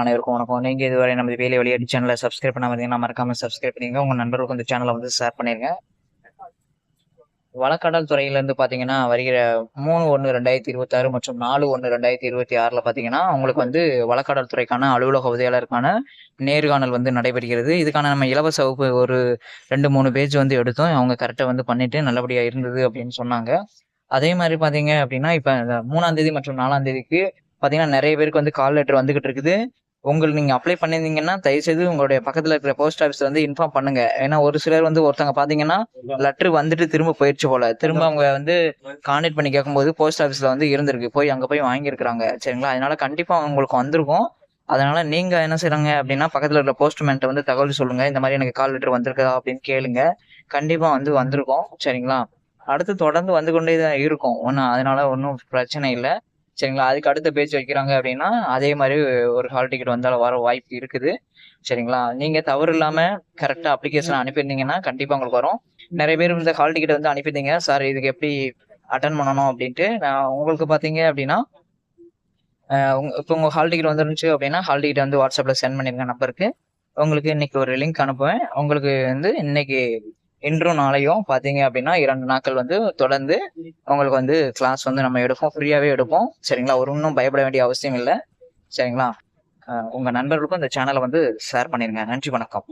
அனைவருக்கும் வணக்கம் நீங்க இதுவரை நமது வேலை வழியாடி சேனலை சப்ஸ்கிரைப் பண்ணாம இருந்தீங்கன்னா மறக்காம சப்ஸ்கிரைப் பண்ணிங்க உங்க நண்பர்களுக்கு இந்த சேனலை வந்து ஷேர் பண்ணிருங்க. வழக்கடல் துறையில இருந்து பாத்தீங்கன்னா வருகிற மூணு ஒன்று ரெண்டாயிரத்தி இருபத்தாறு மற்றும் நாலு ஒன்று ரெண்டாயிரத்தி இருபத்தி ஆறுல பாத்தீங்கன்னா உங்களுக்கு வந்து வழக்கடல் துறைக்கான அலுவலக உதவியாளருக்கான நேர்காணல் வந்து நடைபெறுகிறது. இதுக்கான நம்ம இலவச வகுப்பு ஒரு ரெண்டு மூணு பேஜ் வந்து எடுத்தோம். அவங்க கரெக்டாக வந்து பண்ணிட்டு நல்லபடியா இருந்தது அப்படின்னு சொன்னாங்க. அதே மாதிரி பாத்தீங்க அப்படின்னா இப்ப இந்த மூணாம் தேதி மற்றும் நாலாம் தேதிக்கு பாத்தீங்கன்னா நிறைய பேருக்கு வந்து கால் லெட்டர் வந்துகிட்டு இருக்குது. உங்களுக்கு நீங்கள் அப்ளை பண்ணியிருந்தீங்கன்னா தயவுசெய்து உங்களுடைய பக்கத்தில் இருக்கிற போஸ்ட் ஆஃபீஸ் வந்து இன்ஃபார்ம் பண்ணுங்க. ஏன்னா ஒரு சிலர் வந்து ஒருத்தங்க பார்த்தீங்கன்னா லெட்ரு வந்துட்டு திரும்ப போயிடுச்சு போல. திரும்ப அவங்க வந்து கான்டெக்ட் பண்ணி கேட்கும்போது போஸ்ட் ஆஃபீஸில் வந்து இருந்திருக்கு. போய் அங்கே போய் வாங்கியிருக்கிறாங்க. சரிங்களா? அதனால கண்டிப்பாக உங்களுக்கு வந்திருக்கும். அதனால நீங்க என்ன செய்றாங்க அப்படின்னா பக்கத்துல இருக்கிற போஸ்ட்மேன்ட்ட வந்து தகவல் சொல்லுங்க. இந்த மாதிரி எனக்கு கால் லெட்டர் வந்திருக்கா அப்படின்னு கேளுங்க. கண்டிப்பா வந்து வந்திருக்கும். சரிங்களா? அடுத்து தொடர்ந்து வந்து கொண்டே தான் இருக்கும். ஒன்றும் அதனால ஒன்றும் பிரச்சனை இல்லை. சரிங்களா? அதுக்கு அடுத்த பேஜ் வைக்கிறாங்க அப்படின்னா அதே மாதிரி ஒரு ஹால் டிக்கெட் வந்தாலும் வர வாய்ப்பு இருக்குது. சரிங்களா? நீங்க தவறு இல்லாம கரெக்டா அப்ளிகேஷன் அனுப்பியிருந்தீங்கன்னா கண்டிப்பா உங்களுக்கு வரும். நிறைய பேர் இந்த ஹால் டிக்கெட் வந்து அனுப்பியிருந்தீங்க. சார் இதுக்கு எப்படி அட்டன் பண்ணணும் அப்படின்ட்டு நான் உங்களுக்கு பாத்தீங்க அப்படின்னா இப்போ உங்க ஹால் டிக்கெட் வந்துருந்துச்சு அப்படின்னா ஹால் டிக்கெட் வந்து வாட்ஸ்அப்ல சென்ட் பண்ணிருங்க நம்பருக்கு உங்களுக்கு இன்னைக்கு ஒரு லிங்க் அனுப்புவேன். உங்களுக்கு வந்து இன்னைக்கு இன்றும் நாளையும் பார்த்தீங்க அப்படின்னா இரண்டு நாட்கள் வந்து தொடர்ந்து உங்களுக்கு வந்து கிளாஸ் வந்து நம்ம எடுப்போம். ஃப்ரீயாகவே எடுப்போம். சரிங்களா? ஒரு ஒன்றும் பயப்பட வேண்டிய அவசியம் இல்லை. சரிங்களா? உங்கள் நண்பர்களுக்கும் இந்த சேனலை வந்து ஷேர் பண்ணிடுங்க நன்றி வணக்கம்.